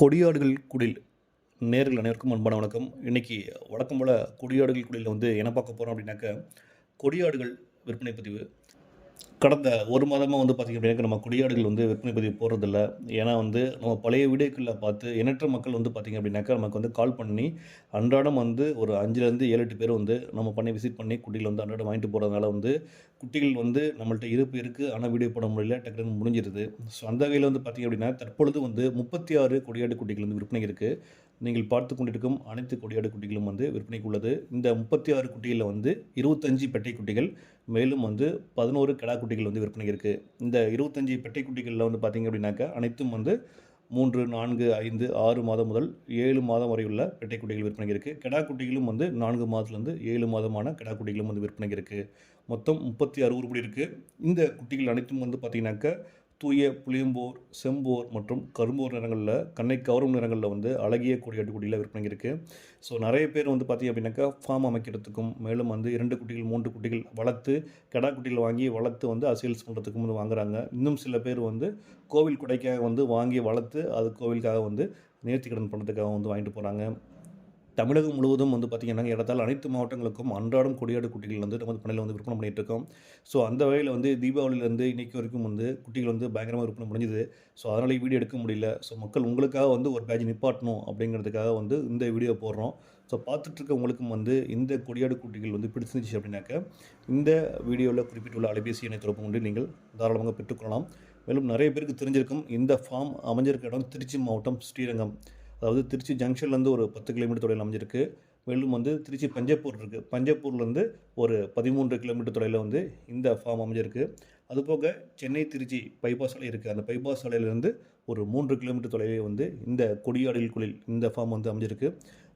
கொடியாடுகள் குடில். நேர்கள் அனைவருக்கும் அன்பான வணக்கம். இன்றைக்கி வழக்கம் போல் கொடியாடுகள் குடியில் வந்து என்ன பார்க்க போகிறோம் அப்படின்னாக்க கொடியாடுகள் விற்பனை பதிவு. கடந்த ஒரு மாதமாக வந்து பார்த்திங்க அப்படின்னா நம்ம கொடியாடுகள் வந்து விற்பனை பதிவு போகிறதில்ல ஏன்னா வந்து நம்ம பழைய வீடியோக்களில் பார்த்து எண்ணற்ற மக்கள் வந்து பார்த்திங்க அப்படின்னாக்கா நமக்கு வந்து கால் பண்ணி அன்றாடம் வந்து ஒரு அஞ்சுலேருந்து ஏழு எட்டு பேர் வந்து நம்ம பண்ணி விசிட் பண்ணி குட்டிகள் வந்து அன்றாடம் வாங்கிட்டு போகிறதுனால வந்து குட்டிகள் வந்து நம்மள்ட்ட இருப்பு இருக்குது ஆனால் வீடியோ போட முடியல டக்குனு முடிஞ்சிருது. ஸோ அந்த வகையில் வந்து பார்த்திங்க அப்படின்னா தற்பொழுது வந்து முப்பத்தி ஆறு கொடியாடு குட்டிகள் வந்து விற்பனை இருக்குது நீங்கள் பார்த்து கொண்டிருக்கும் அனைத்து கொடியாடு குட்டிகளும் வந்து விற்பனைக்கு உள்ளது. இந்த முப்பத்தி ஆறு குட்டிகளில் வந்து இருபத்தஞ்சி பெட்டை குட்டிகள் மேலும் வந்து பதினோரு கிடா குட்டிகள் வந்து விற்பனை இருக்குது இந்த இருபத்தஞ்சி பெட்டை குட்டிகளில் வந்து பார்த்திங்க அப்படின்னாக்கா அனைத்தும் வந்து மூன்று நான்கு ஐந்து ஆறு மாதம் முதல் ஏழு மாதம் வரை உள்ள பெட்டை குட்டிகள் விற்பனை இருக்குது கிடா குட்டிகளும் வந்து நான்கு மாதத்துலேருந்து ஏழு மாதமான கிடா குட்டிகளும் வந்து விற்பனை இருக்குது மொத்தம் முப்பத்தி ஆறு உருப்படி இருக்குது இந்த குட்டிகள் அனைத்தும் வந்து பார்த்திங்கனாக்கா தூய புளியம்போர் செம்போர் மற்றும் கரும்போர் நிறங்களில் கண்ணை கவரும் நிறங்களில் வந்து அழகிய கொடியாட்டு குட்டியில் விற்பனை இருக்குது ஸோ நிறைய பேர் வந்து பார்த்திங்க அப்படின்னாக்கா ஃபார்ம் அமைக்கிறதுக்கும் மேலும் வந்து இரண்டு குட்டிகள் மூன்று குட்டிகள் வளர்த்து கடா குட்டிகள் வாங்கி வளர்த்து வந்து அசேல்ஸ் பண்ணுறதுக்கும் வந்து வாங்குறாங்க. இன்னும் சில பேர் வந்து கோவில் குடைக்காக வந்து வாங்கி வளர்த்து அது கோவிலுக்காக வந்து நேர்த்திக்கடன் பண்ணுறதுக்காக வந்து வாங்கிட்டு போகிறாங்க தமிழகம் முழுவதும் வந்து பார்த்திங்கன்னா இடத்தால் அனைத்து மாவட்டங்களுக்கும் அன்றாடம் கொடியாடு குட்டிகள் வந்து நம்ம பண்ணையில் வந்து விற்பனை பண்ணிகிட்டு இருக்கோம். ஸோ அந்த வகையில் வந்து தீபாவளியிலேருந்து இன்றைக்கி வரைக்கும் வந்து குட்டிகள் வந்து பயங்கரமாக விற்பனை முடிஞ்சுது. ஸோ அதனால் வீடியோ எடுக்க முடியல. ஸோ மக்கள் உங்களுக்காக வந்து ஒரு பேட்ச் நிப்பாட்டணும் அப்படிங்கிறதுக்காக வந்து இந்த வீடியோ போடுறோம். ஸோ பார்த்துட்ருக்கவங்களுக்கும் வந்து இந்த கொடியாடு குட்டிகள் வந்து பிடிச்சிருந்துச்சு அப்படின்னாக்க இந்த வீடியோவில் குறிப்பிட்டுள்ள அலைபேசி எண்ணை தொடர்பு கொண்டு நீங்கள் தாராளமாக பெற்றுக்கொள்ளலாம். மேலும் நிறைய பேருக்கு தெரிஞ்சிருக்கும் இந்த ஃபார்ம் அமைஞ்சிருக்க இடம் திருச்சி மாவட்டம் ஸ்ரீரங்கம். அதாவது திருச்சி ஜங்ஷன்லேருந்து ஒரு பத்து கிலோமீட்டர் தொலைவில் அமைஞ்சிருக்கு. மேலும் வந்து திருச்சி பஞ்சப்பூர் இருக்குது பஞ்சப்பூர்லேருந்து ஒரு பதிமூன்று கிலோமீட்டர் தொலைவில் வந்து இந்த ஃபார்ம் அமைஞ்சிருக்கு. அதுபோக சென்னை திருச்சி பைபாஸ் சாலை இருக்குது அந்த பைபாஸ் சாலையிலேருந்து ஒரு மூன்று கிலோமீட்டர் தொலைவில் வந்து இந்த கொடியாடுகள் குளில் இந்த ஃபார்ம் வந்து அமைஞ்சிருக்கு.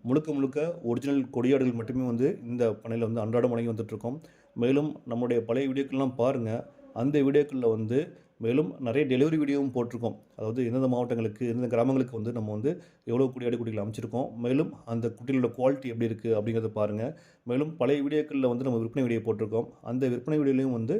முழுக்க முழுக்க ஒரிஜினல் கொடியாடுகள் மட்டுமே வந்து இந்த பண்ணையில் வந்து அன்றாடம் வழங்கி வந்துட்ருக்கோம் மேலும் நம்முடைய பழைய வீடியோக்கள்லாம் பாருங்கள் அந்த வீடியோக்களில் வந்து மேலும் நிறைய டெலிவரி வீடியோவும் போட்டிருக்கோம். அதாவது எந்தெந்த மாவட்டங்களுக்கு எந்தெந்த கிராமங்களுக்கு வந்து நம்ம வந்து எவ்வளோ குடியாடி குட்டிகள் அமைச்சிருக்கோம். மேலும் அந்த குட்டிகளோட குவாலிட்டி எப்படி இருக்குது அப்படிங்கிறத பாருங்கள் மேலும் பழைய வீடியோக்களில் வந்து நம்ம விற்பனை வீடியோ போட்டிருக்கோம். அந்த விற்பனை வீடியோலையும் வந்து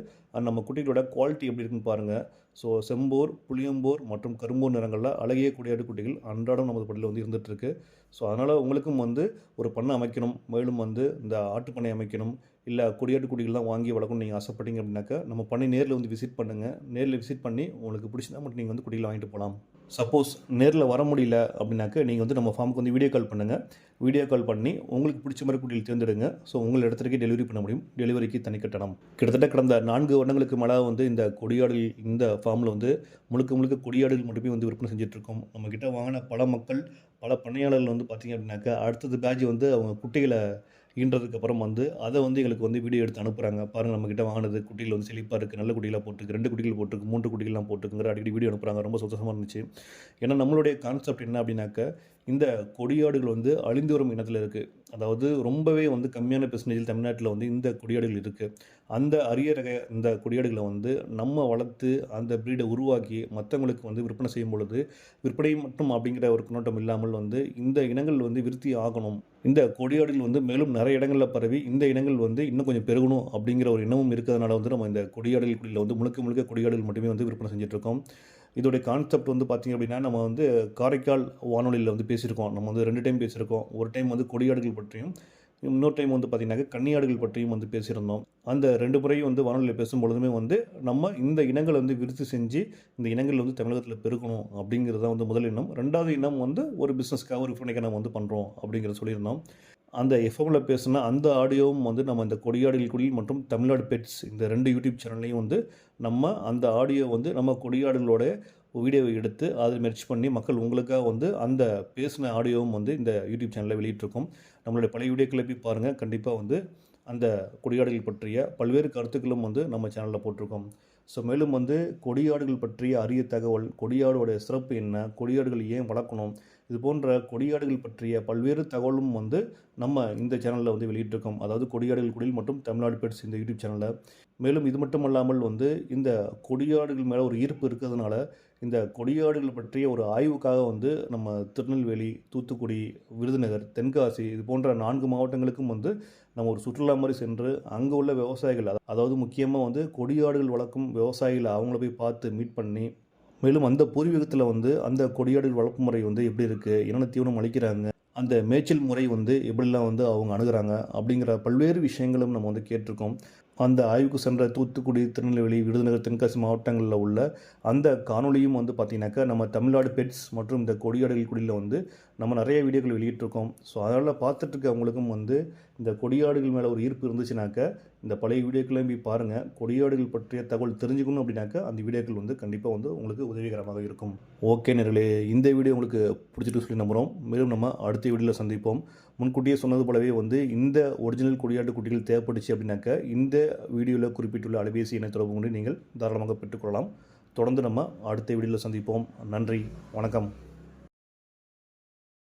நம்ம குட்டிகளோட குவாலிட்டி எப்படி இருக்குன்னு பாருங்கள் ஸோ செம்போர் புளியம்போர் மற்றும் கரும்போர் நிறங்களில் அழகிய குடியாடு குட்டிகள் அன்றாடம் நமது பள்ளியில் வந்து இருந்துகிட்ருக்கு ஸோ அதனால் உங்களுக்கும் வந்து ஒரு பண்ணை அமைக்கணும். மேலும் வந்து இந்த ஆட்டுப்பண்ணை அமைக்கணும். இல்லை கொடியாட்டு குடிகள் தான் வாங்கி வளர்க்கணும்னு நீங்கள் ஆசைப்பட்டீங்க அப்படின்னாக்கா நம்ம பண்ணி நேரில் வந்து விசிட் பண்ணுங்கள் நேரில் விசிட் பண்ணி உங்களுக்கு பிடிச்சிருந்தா மட்டும் நீங்கள் வந்து குடிகள் வாங்கிட்டு போகலாம். சப்போஸ் நேரில் வர முடியல அப்படின்னாக்க நீங்கள் வந்து நம்ம ஃபார்முக்கு வந்து வீடியோ கால் பண்ணுங்கள் வீடியோ கால் பண்ணி உங்களுக்கு பிடிச்ச மாதிரி கூட்டியில் தேர்ந்தெடுங்க. ஸோ உங்கள் இடத்துக்கே டெலிவரி பண்ண முடியும். டெலிவரிக்கு தனி கட்டணம். கிட்டத்தட்ட கடந்த நான்கு வருடங்களுக்கு மேலே வந்து இந்த கொடியாடல் இந்த ஃபார்மில் வந்து முழுக்க முழுக்க கொடியாடல் மட்டுமே வந்து விற்பனை செஞ்சிட்ருக்கோம் நம்மக்கிட்ட வாங்கின பல மக்கள் பல பண்ணையாளர்கள் வந்து பார்த்திங்க அப்படின்னாக்கா அடுத்தது பேட்ச் வந்து அவங்க குட்டிகளை ஈன்றதுக்கு அப்புறம் வந்து அதை வந்து எங்களுக்கு வந்து வீடியோ எடுத்து அனுப்புகிறாங்க பாருங்கள் நம்மக்கிட்ட வாங்கினது குட்டியில் வந்து செழிப்பாக இருக்குது நல்ல குட்டிகளாக போட்டுருக்கு ரெண்டு குட்டிகள் போட்டுருக்கு மூன்று குட்டிகள்லாம் போட்டுருக்குங்கிற அடிக்கடி வீடியோ அனுப்புகிறாங்க ரொம்ப சந்தோஷமாக இருந்துச்சு. ஏன்னா நம்மளுடைய கான்செப்ட் என்ன அப்படின்னாக்க இந்த கொடியாடுகள் வந்து அழிந்து வரும் இனத்தில் இருக்குது அதாவது ரொம்பவே வந்து கம்மியான பெர்சன்டேஜில் தமிழ்நாட்டில் வந்து இந்த கொடியாடுகள் இருக்குது அந்த அரிய ரக இந்த கொடியாடுகளை வந்து நம்ம வளர்த்து அந்த ப்ரீடை உருவாக்கி மற்றவங்களுக்கு வந்து விற்பனை செய்யும் பொழுது விற்பனை மட்டும் அப்படிங்கிற ஒரு கண்ணோட்டம் இல்லாமல் வந்து இந்த இனங்கள் வந்து விருத்தி ஆகணும். இந்த கொடியாடுகள் வந்து மேலும் நிறைய இடங்களில் பரவி இந்த இனங்கள் வந்து இன்னும் கொஞ்சம் பெருகணும் அப்படிங்கிற ஒரு இனமும் இருக்கிறதுனால வந்து நம்ம இந்த கொடியாடுகள் குடியில் வந்து முழுக்க முழுக்க கொடியாடுகள் மட்டுமே வந்து விற்பனை செஞ்சுட்ருக்கோம் இதோடைய கான்செப்ட் வந்து பார்த்திங்க அப்படின்னா நம்ம வந்து காரைக்கால் வானொலியில் வந்து பேசியிருக்கோம். நம்ம வந்து ரெண்டு டைம் பேசியிருக்கோம். ஒரு டைம் வந்து கொடியாடுகள் பற்றியும் இன்னொரு டைம் வந்து பார்த்திங்கனாக்கா கன்னியாடுகள் பற்றியும் வந்து பேசியிருந்தோம். அந்த ரெண்டு முறையும் வந்து வானொலியில் பேசும்பொழுதுமே வந்து நம்ம இந்த இனங்களை வந்து விருத்தி செஞ்சு இந்த இனங்கள் வந்து தமிழகத்தில் பெருக்கணும் அப்படிங்கிறது தான் வந்து முதல் இனம் ரெண்டாவது இனம் வந்து ஒரு பிஸ்னஸ்க்காக ஒரு விற்பனைக்காக நம்ம வந்து பண்ணுறோம் அப்படிங்கிறத சொல்லியிருந்தோம். அந்த எஃப்எம்ல பேசின அந்த ஆடியோவும் வந்து நம்ம இந்த கொடியாடிகள் குடில் மற்றும் தமிழ்நாடு பெட்ஸ் இந்த ரெண்டு யூடியூப் சேனல்லையும் வந்து நம்ம அந்த ஆடியோ வந்து நம்ம கொடியாடுகளோட வீடியோவை எடுத்து அதை மெர்ச் பண்ணி மக்கள் உங்களுக்காக வந்து அந்த பேசின ஆடியோவும் வந்து இந்த யூடியூப் சேனலில் வெளியிட்டிருக்கோம். நம்மளுடைய பழைய வீடியோக்களை போய் பாருங்கள் கண்டிப்பாக வந்து அந்த கொடியாடுகள் பற்றிய பல்வேறு கருத்துக்களும் வந்து நம்ம சேனலில் போட்டிருக்கோம். ஸோ மேலும் வந்து கொடியாடுகள் பற்றிய அரிய தகவல் கொடியாடோட சிறப்பு என்ன கொடியாடுகள் ஏன் வளர்க்கணும் இது போன்ற கொடியாடுகள் பற்றிய பல்வேறு தகவலும் வந்து நம்ம இந்த சேனலில் வந்து வெளியிட்டிருக்கோம். அதாவது கொடியாடுகள் குடில் மற்றும் தமிழ்நாடு பெட்ஸ் இந்த யூடியூப் சேனலில் மேலும் இது மட்டும் அல்லாமல் வந்து இந்த கொடியாடுகள் மேலே ஒரு ஈர்ப்பு இருக்கிறதுனால இந்த கொடியாடுகள் பற்றிய ஒரு ஆய்வுக்காக வந்து நம்ம திருநெல்வேலி தூத்துக்குடி விருதுநகர் தென்காசி இது போன்ற நான்கு மாவட்டங்களுக்கும் வந்து நம்ம ஒரு சுற்றுலா மாதிரி சென்று அங்கே உள்ள விவசாயிகள் அதாவது முக்கியமாக வந்து கொடியாடுகள் வளர்க்கும் விவசாயிகளை அவங்கள போய் பார்த்து மீட் பண்ணி மேலும் அந்த பூர்வீகத்தில் வந்து அந்த கொடியாடல் வளர்ப்பு முறை வந்து எப்படி இருக்குது என்னென்ன தீவனம் அளிக்கிறாங்க? அந்த மேய்ச்சல் முறை வந்து எப்படிலாம் வந்து அவங்க அணுகிறாங்க? அப்படிங்கிற பல்வேறு விஷயங்களும் நம்ம வந்து கேட்டிருக்கோம். அந்த ஆய்வுக்கு சென்ற தூத்துக்குடி திருநெல்வேலி விருதுநகர் தென்காசி மாவட்டங்களில் உள்ள அந்த காணொளியும் வந்து பார்த்திங்கனாக்கா நம்ம தமிழ்நாடு பெட்ஸ் மற்றும் இந்த கொடியாடுகள் குடியில் வந்து நம்ம நிறைய வீடியோக்கள் வெளியிட்டிருக்கோம். ஸோ அதனால் பார்த்துட்டு இருக்கவங்களுக்கும் வந்து இந்த கொடியாடுகள் மேலே ஒரு ஈர்ப்பு இருந்துச்சுனாக்க இந்த பழைய வீடியோக்களையும் போய் பாருங்கள் கொடியாடுகள் பற்றிய தகவல் தெரிஞ்சுக்கணும் அப்படின்னாக்கா அந்த வீடியோக்கள் வந்து கண்டிப்பாக வந்து உங்களுக்கு உதவிகரமாக இருக்கும். ஓகே நேர்களே இந்த வீடியோ உங்களுக்கு பிடிச்சிட்டு சொல்லி நம்புகிறோம் மேலும் நம்ம அடுத்த வீடியோவில் சந்திப்போம். முன்கூட்டியே சொன்னது போலவே வந்து இந்த ஒரிஜினல் கொடியாட்டு குட்டிகள் தேவைப்பட்டுச்சு அப்படின்னாக்கா இந்த வீடியோவில் குறிப்பிட்டுள்ள அலைபேசி எண்ணை தொடர்பு கொண்டு நீங்கள் தாராளமாக பெற்றுக்கொள்ளலாம். தொடர்ந்து நம்ம அடுத்த வீடியோவில் சந்திப்போம். நன்றி வணக்கம்.